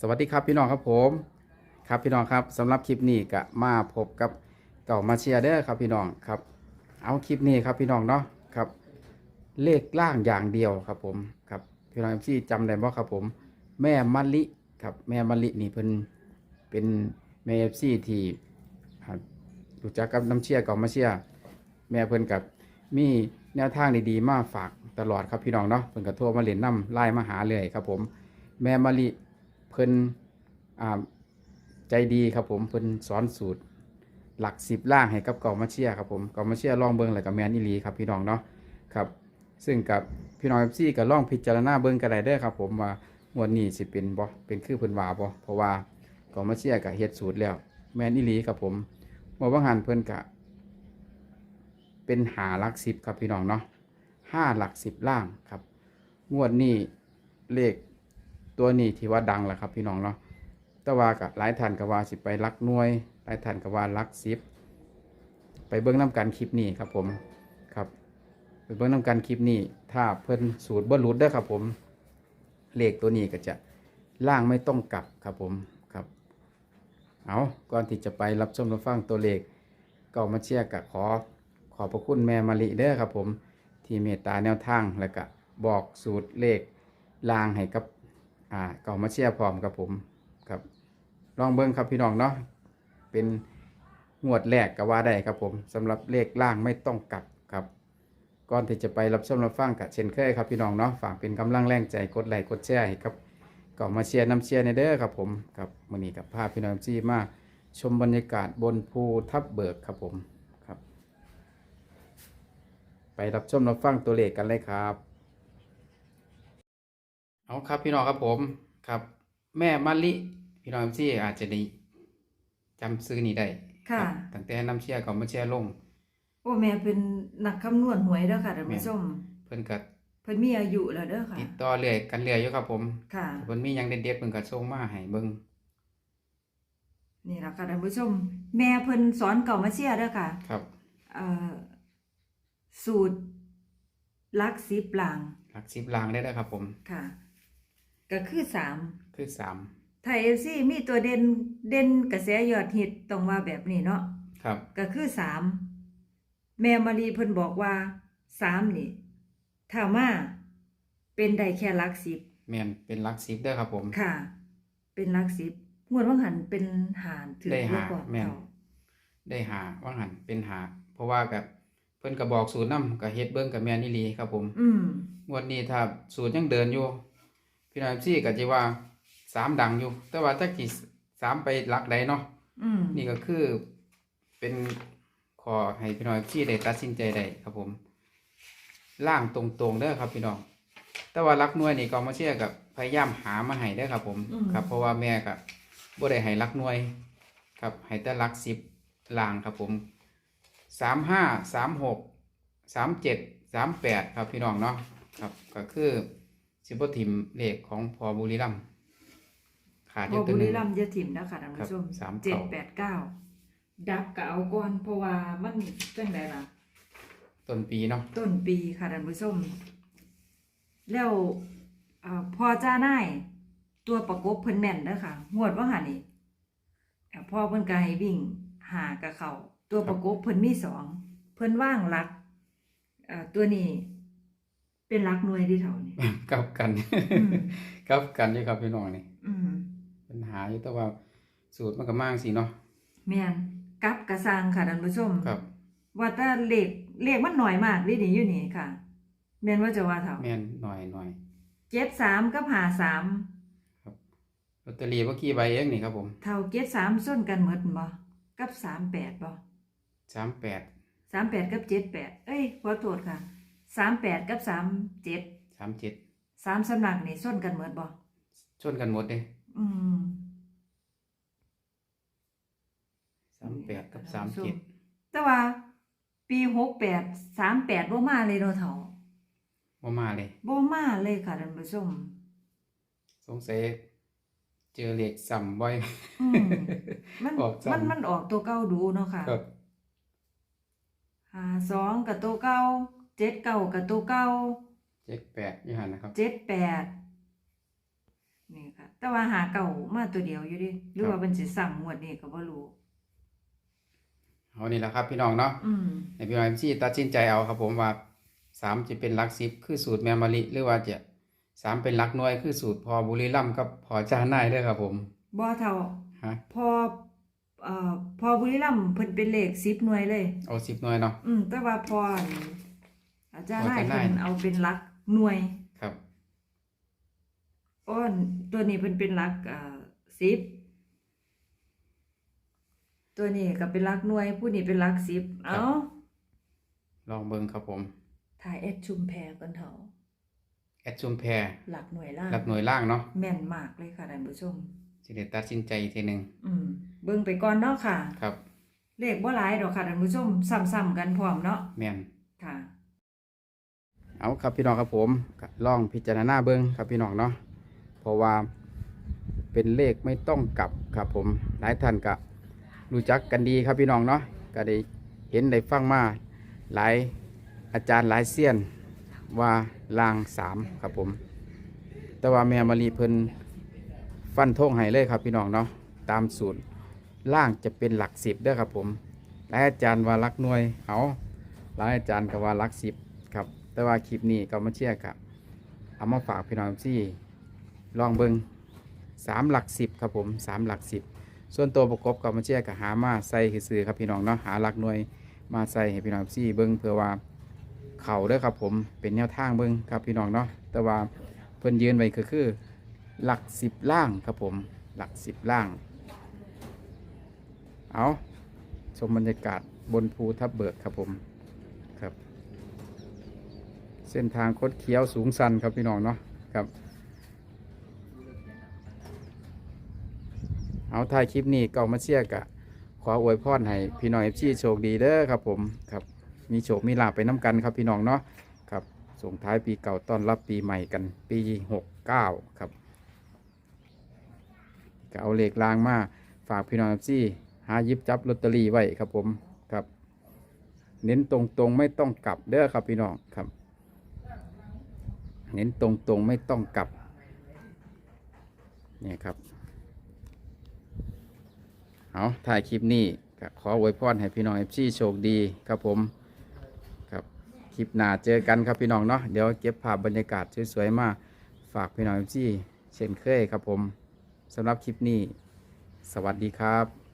สวัสดีครับพี่น้องครับผมครับพี่น้องครับสำหรับคลิปนี้ก็มาพบกับเก่ามาเชียร์เด้อครับพี่น้องครับ เอาคลิปนี้ครับพี่น้องเนาะครับ เลขล่างอย่างเดียวครับผมครับพี่น้องที่จำได้บ่ครับผม แม่มะลิครับแม่มะลินี่เพิ่นเป็นแม่เอฟซีที่รู้จักกับน้ำเชียร์เก่ามาเชียร์แม่เพิ่นกับมีแนวทางดีๆมาฝากตลอดครับพี่น้องเนาะเพิ่นก็โทรมาเล่นน้ำไล่มาหาเลยครับผม แม่มะลิ พิ่นใจดีครับผมเพิ่นสอนสูตร หลักสิบล่างให้กับเก่ามาเชียครับผมเก่ามาเชียลองเบิ้งอะไรกับแมนอีลีครับพี่น้องเนาะครับ ซึ่งกับพี่น้องเอฟซีก็ลองพิจารณาเบิ้งกันได้เด้อครับ ผมว่างวดนี้สิเป็นบ่เป็นคือเพิ่นว่าบ่เพราะว่าเก่ามาเชียร์ก็เฮ็ดสูตรแล้ว แมนอีลีครับผมเมื่อว่างหันเพิ่นก็เป็นหาหลักสิบครับพี่น้องเนาะห้าหลักสิบล่างครับ งวดนี้เลข ตัวนี้ที่ว่าดังแหละครับพี่น้องเนาะแต่ว่ากับหลายท่านก็ว่าสิไปลักหน่วย หลายท่านก็ว่าลักสิบไปเบิ้งน้ำกันคลิปนี้ครับผมครับไปเบิ้งน้ำกันคลิปนี้ถ้าเพิ่นสูตรบ่หลุดได้ครับผมเลขตัวนี้ก็จะล่างไม่ต้องกลับครับผมครับเอาก่อนที่จะไปรับชมรับฟังตัวเลขก็มาเชียร์กับขอขอพระคุณแม่มาริเด้อครับผมที่เมตตาแนวทางแล้วก็บอกสูตรเลขล่างให้กับ อ่าก่ามาเชียร์พร้อมกับผมครับลองเบิ้งครับพี่น้องเนาะเป็นงวดแรกก็ว่าได้ครับผมสำหรับเลขล่างไม่ต้องกลับครับ ก่อนที่จะไปรับชมรับฟังกับเช่นเคยครับพี่น้องเนาะฝากเป็นกำลังแรงใจกดไลค์กดแชร์ให้ครับก็มาเชียร์น้ำเชียร์ในเด้อครับผมครับวันนี้กับภาพพี่น้องซี่มาชมบรรยากาศบนภูทับเบิกครับผมครับ ไปรับชมรับฟังตัวเลขกันเลยครับ เอาครับพี่น้องครับผมครับ แม่มะลิพี่น้องที่อาจจะได้จำซื้อนี้ได้ค่ะ รับตั้งแต่น้ำเชียร์ก็มาเชียร์ลง โอ้แม่เป็นนักคำนวณหวยเด้อค่ะท่านผู้ชมเพิ่นก็เพิ่นมีอายุแล้วเด้อค่ะ ติดต่อเรื่อยกันเรื่อยอยู่ครับผมค่ะ เพิ่นมีหยังเด็ดๆเพิ่นก็ส่งมาให้เบิ่งนี่ล่ะค่ะท่านผู้ชม แม่เพิ่นสอนเก่ามาเชียร์เด้อค่ะครับเอ่อสูตรลักสิบหลังหลักสิบลางได้แล้วครับผม ค่ะ ก็คือสามคือสามไทยเอฟซีมีตัวเด่นเด่นกระแสยอดฮิตต้องว่าแบบนี้เนาะครับ ก็คือสามแม่มารีเพิ่นบอกว่าสามนี่ถ้ามาเป็นได้แค่หลักสิบแม่นเป็นหลักสิบเด้อครับผม ค่ะ เป็นหลักสิบงวดว่างหันเป็นหารถือได้หาเรียกว่าแม่นเก่าได้หาว่างหันเป็นหา เพราะว่ากับเพิ่นก็บอกสูตรนำก็เฮ็ดเบิ่งกับแม่นอีหลีครับผม อืม งวดนี้ถ้าสูตรยังเดินอยู่ พี่น้องซี่ก็จะว่าสามดังอยู่ แต่ว่าถ้ากี่สามไปหลักใดเนาะอืมนี่ก็คือเป็นขอให้พี่น้องซี่ได้ตัดสินใจได้ครับผม ล่างตรงๆเด้อครับพี่น้อง แต่ว่าหลักหน่วยนี่ก็มาเชื่อกับพยายามหามาให้ได้อครับ ผมครับ เพราะว่าแม่ก็บ่ได้ให้หลักหน่วย ครับให้แต่หลักสิบล่างครับผมสามห้าสามหกสามเจ็ดสามแปดครับพี่น้องเนาะครับก็คือ สิบทิมเลขของพอบุรีรัมย์ขาดอพอยู่ตัวบุหนึรีง รัมย์จะถิ่มนะคะท่านผู้ชมครับสามเจ็ดเก้าแปดเก้าดับกะเอาก่อนเพราะว่ามันจังไดล่ะ ต้นปีเนาะต้นปีค่ะท่านผู้ชม แล้วเอ่อพอจ้าหน่ายตัวประกบเพิ่นแม่นเด้อค่ะงวดว่าหันนี่เอ่อพ่อเพิ่นก็ให้วิ่งหากับเขาตัวประกบเพิ่นมีสองเพิ่นว่างหลักเอ่อตัวนี้ เป็นหลักหน่วยที่เท่านี้กลับกันอืมกลับกันอยู่ครับพี่น้องนี่อืมปัญหาอยู่แต่ว่าสูตรมันก็มากสิเนาะแม่นกลับกระซังค่ะท่านผู้ชมครับ ว่าแต่เลขเลขมันหน่อยมากนี่นี่อยู่นี่ค่ะ แม่นว่าจะว่าเท่าแม่นหน่อยหน่อยเจ็ดสามกับหาสามลอตเตอรี่เมื่อกี้ใบเองนี่ครับผม เท่าเจ็ดสามส้นกันหมดบ่กับสามแปดบ่สามแปดสามแปดกับเจ็ดแปดเอ้ยขอโทษค่ะ สามแปดกับสามเจ็ดสามเจ็ดสามสำนักนี่ส้นกันหมดบ่ชนกันหมดเลยอืมสามแปดกับสามเจ็ดแต่ว่า ปีหกแปดสามแปดบ่มาเลยเนาะเท่าว่ามาเลยบ่มาเลยค่ะท่านผู้ชมสงสัยเจอเหล็กสัมบ่อย อืมมันออกซ้ำ มันมันออกตัวเก่าดูเนาะค่ะ ครับ หาสองกับตัวเก่า เจ็ดเก่ากับตัวเก่าเจ็ดแปดยี่หันนะครับ เจ็ดแปดนี่ค่ะ แต่ว่าหาเก่ามาตัวเดียวอยู่ดิหรือว่ามันสิซ้ำงวดนี้ก็บ่รู้เอานี่แหละครับ พี่น้องเนาะอืมในพี่น้องเอฟซีตัดสินใจเอาครับ ผมว่าสามจะเป็นหลักสิบคือสูตรแมมะลิหรือว่าจะสามเป็นหลักหน่วยคือสูตรพอบุรีรัมย์กับพอจานนายเด้อครับ ผมบ่เท่าฮะพอเอ่อพอบุรีรัมย์เพิ่นเป็นเลข10หน่วยเลยเอาสิบหน่วยเนาะอืมแต่ว่าพอ อันอาจารย์พอให้อาจารย์เพิ่นนายเอาเป็นหลักหน่วย ครับ อ้อนตัวนี้เพิ่นเป็นหลักเอ่อ10ตัวนี้ก็เป็นหลักหน่วย ผู้นี้เป็นหลัก10เอ้าลองเบิ่งครับผมถ่ายแอดชุมแพรกันเถาแอดชุมแพรหลักหน่วยล่างหลักหน่วยล่างเนาะแม่นมากเลยค่ะท่านผู้ชมสิได้ตัดสินใจอีกทีหนึ่งอืมเบิ่งไปก่อนเนาะค่ะ ครับ เลขบ่หลายดอกค่ะท่านผู้ชมซ้ำๆกันพร้อมเนาะแม่นค่ะ เอาครับพี่น้องครับผมลองพิจารณาเบิ่งครับพี่น้องเนาะเพราะว่าเป็นเลขไม่ต้องกลับครับผมหลายท่านก็รู้จักกันดีครับพี่น้องเนาะก็ได้เห็นได้ฟังมาหลายอาจารย์หลายเซียนว่าลางสามครับผม แต่ว่าแม่มารีเพิ่นฟันธงให้เลยครับพี่น้องเนาะตามสูตรล่างจะเป็นหลักสิบเด้อครับผมหลายอาจารย์ว่าหลักหน่วยเอาหลายอาจารย์ก็ว่าหลักสิบครับ แต่ว่าคลิปนี้ก็มาเชื่อกับเอามาฝากพี่น้องซี่ลองเบิงสามหลักสิบครับผมสามหลักสิบส่วนตัวประกอบก็มาเชื่อกับหามาใส่ซื้อครับพี่น้องเนาะหาหลักหน่วยมาใส่ให้พี่น้องซี่เบิงเพื่อว่าเข่าด้อครับผมเป็นแนวทางเบิงครับพี่น้องเนาะแต่ว่าเพิ่นยืนไว้ก็คือหลักสิบล่างครับผมหลักสิบล่าง เอาชมบรรยากาศบนภูทับเบิกครับผม เส้นทางคดเคี้ยวสูงสันครับพี่น้องเนาะครับ เอาถ่ายคลิปนี้เก็มาเชียกะ ขออวยพรให้พี่น้องเอฟซีโชคดีเด้อครับผมครับ มีโชคมีลาภไปน้ำกันครับพี่น้องเนาะครับส่งท้ายปีเก่าต้อนรับปีใหม่กันปีหกเก้าครับก็เอาเหล็กลางมาฝากพี่น้องเอฟซีหายิบจับลอตเตอรี่ไว้ครับผมครับ เน้นตรงๆไม่ต้องกลับเด้อครับพี่น้องครับ เน้นตรงๆไม่ต้องกลับเนี่ยครับ เอาถ่ายคลิปนี้ขออวยพรให้พี่น้องเอฟซีโชคดีครับผมครับคลิปหน้าเจอกันครับพี่น้องเนาะเดี๋ยวเก็บภาพบรรยากาศสวยๆมาฝากพี่น้องเอฟซีเช่นเคยครับผมสำหรับคลิปนี้ สวัสดีครับ